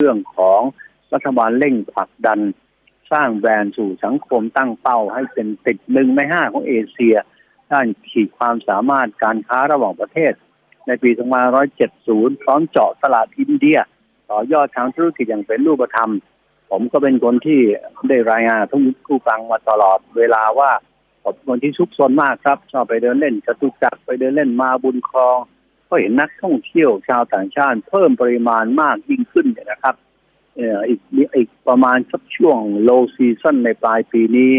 เรื่องของรัฐบาลเร่งผลักดัน สร้างแบรนด์สู่สังคมตั้งเป้า ให้เป็นติดหนึ่งในห้าของเอเชีย ด้านขีดความสามารถการค้าระหว่างประเทศ ในปี 2570 พร้อมเจาะตลาดอินเดีย ต่อยอดทางธุรกิจอย่างเป็นรูปธรรม ผมก็เป็นคนที่ได้รายงานทุกคู่ฟังมาตลอดเวลาว่าผมคนที่ซุกซนมากครับ ชอบไปเดินเล่นจตุจักรไปเดินเล่นมาบุญคลอง ก็เห็นนักท่องเที่ยวชาวต่างชาติ เพิ่มปริมาณมากยิ่งขึ้นเนี่ยนะครับเอ่ออีกอีกประมาณสักช่วง low season ในปลายปีนี้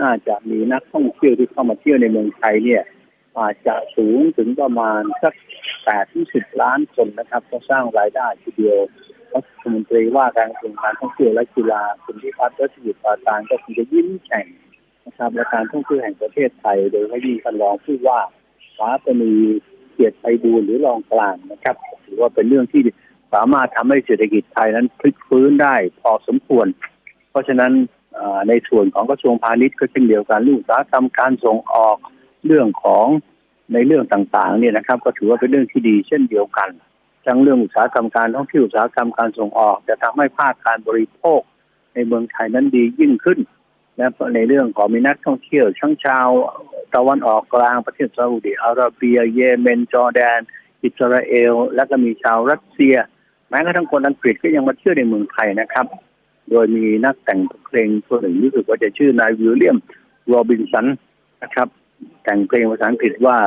น่าจะมีนักท่องเที่ยวที่เข้ามาเที่ยวในเมืองไทยเนี่ยอาจจะสูงถึงประมาณสักแปดถึงสิบล้านคนนะครับ ก็สร้างรายได้ทีเดียวรัฐมนตรีว่าการกระทรวงการท่องเที่ยวและกีฬาคุณพิพัฒน์รัชกิจปาตานก็คงจะยิ้มแฉ่งนะครับและการท่องเที่ยวแห่งประเทศไทย โดยให้ยิ่งท่านรองผู้ว่าฟ้าปณี เกียรติไพบูลหรือรองกลางนะครับถือว่าเป็นเรื่องที่สามารถทำให้เศรษฐกิจไทยนั้นพลิกฟื้นได้พอสมควร เพราะฉะนั้นในส่วนของกระทรวงพาณิชย์ก็เช่นเดียวกันเรื่องอุตสาหกรรมการส่งออกเรื่องของในเรื่องต่างๆเนี่ยนะครับ ก็ถือว่าเป็นเรื่องที่ดีเช่นเดียวกัน ทั้งเรื่องอุตสาหกรรมการท่องเที่ยวอุตสาหกรรมการส่งออก จะทำให้ภาคการบริโภค ในเมืองไทยนั้นดียิ่งขึ้นและในเรื่องของมีนักท่องเที่ยวทั้งชาว ตะวันออกกลางประเทศซาอุดิอาระเบีย เยเมนจอร์แดน อิสราเอล และก็มีชาวรัสเซีย แม้กระทั่งคนอังกฤษก็ยังมาเที่ยวในเมืองไทยนะครับ โดยมีนักแต่งเพลงคนหนึ่งรู้สึกว่าจะชื่อนายวิลเลียมโรบินสันนะครับ แต่งเพลงภาษาอังกฤษว่า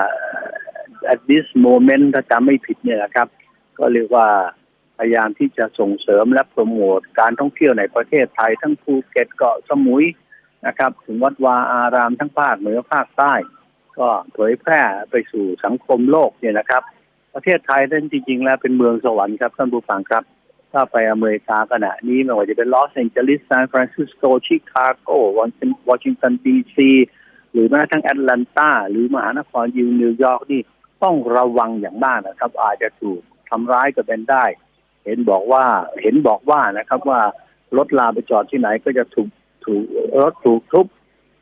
at this moment ถ้าจำไม่ผิดเนี่ยนะครับ ก็เรียกว่าพยายามที่จะส่งเสริมและโปรโมทการท่องเที่ยวในประเทศไทยทั้งภูเก็ตเกาะสมุย นะครับ ถึงวัดวาอารามทั้งภาคเหนือภาคใต้ ก็เผยแพร่ไปสู่สังคมโลกเนี่ยนะครับ ประเทศไทยนั้นจริง ๆ แล้วเป็นเมืองสวรรค์ครับท่านผู้ฟังครับ ถ้าไปอเมริกาขณะนี้ไม่ว่าจะเป็นลอสแองเจลิสซานฟรานซิสโกชิคาโกวอชิงตันดีซีหรือแม้กระทั่งแอตแลนตาหรือมหานครยิวนิวยอร์กนี่ต้องระวังอย่างมากนะครับ อาจจะถูกทำร้ายก็เป็นได้ เห็นบอกว่าเห็นบอกว่านะครับว่ารถลาไปจอดที่ไหนก็จะถูก ถูกรถถูกทุบ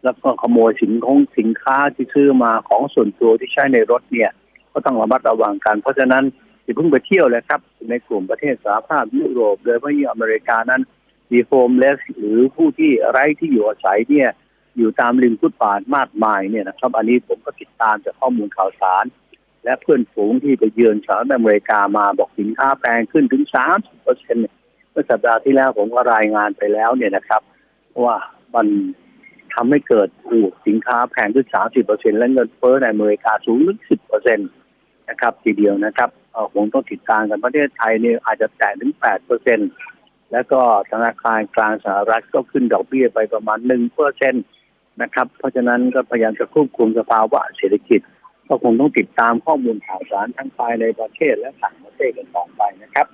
แล้วก็ขโมยสินของสินค้าที่ซื้อมาของส่วนตัวที่ใช้ในรถเนี่ย ก็ต้องระมัดระวังกัน เพราะฉะนั้นอย่าเพิ่งไปเที่ยวเลยครับ ในกลุ่มประเทศสหภาพยุโรปโดยเฉพาะอเมริกานั้นมีโฮมเลสหรือผู้ที่ไร้ที่อยู่อาศัยเนี่ยอยู่ตามริมฟุตบาทมากมายเนี่ยนะครับ อันนี้ผมก็ติดตามจากข้อมูลข่าวสาร และเพื่อนฝูงที่ไปเยือนสหรัฐอเมริกามาบอกสินค้าแพงขึ้นถึง 30เปอร์เซ็นต์เมื่อสัปดาห์ที่แล้วผมก็รายงานไปแล้วเนี่ยนะครับ ว่ามันทำให้เกิดถูสินค้าแพงขึ้น 30เปอร์เซ็นต์และเงินเฟ้อในอเมริกาสูงถึง 10เปอร์เซ็นต์นะครับทีเดียวนะครับคงต้องติดตามกันประเทศไทยเนี่ยอาจจะแตะถึง8เปอร์เซ็นต์แล้วก็ธนาคารกลางสหรัฐก็ขึ้นดอกเบี้ยไปประมาณ1เปอร์เซ็นต์นะครับ เพราะฉะนั้นก็พยายามจะควบคุมสภาวะเศรษฐกิจ ก็คงต้องติดตามข้อมูลข่าวสารทั้งภายในประเทศและต่างประเทศกันต่อไปนะครับ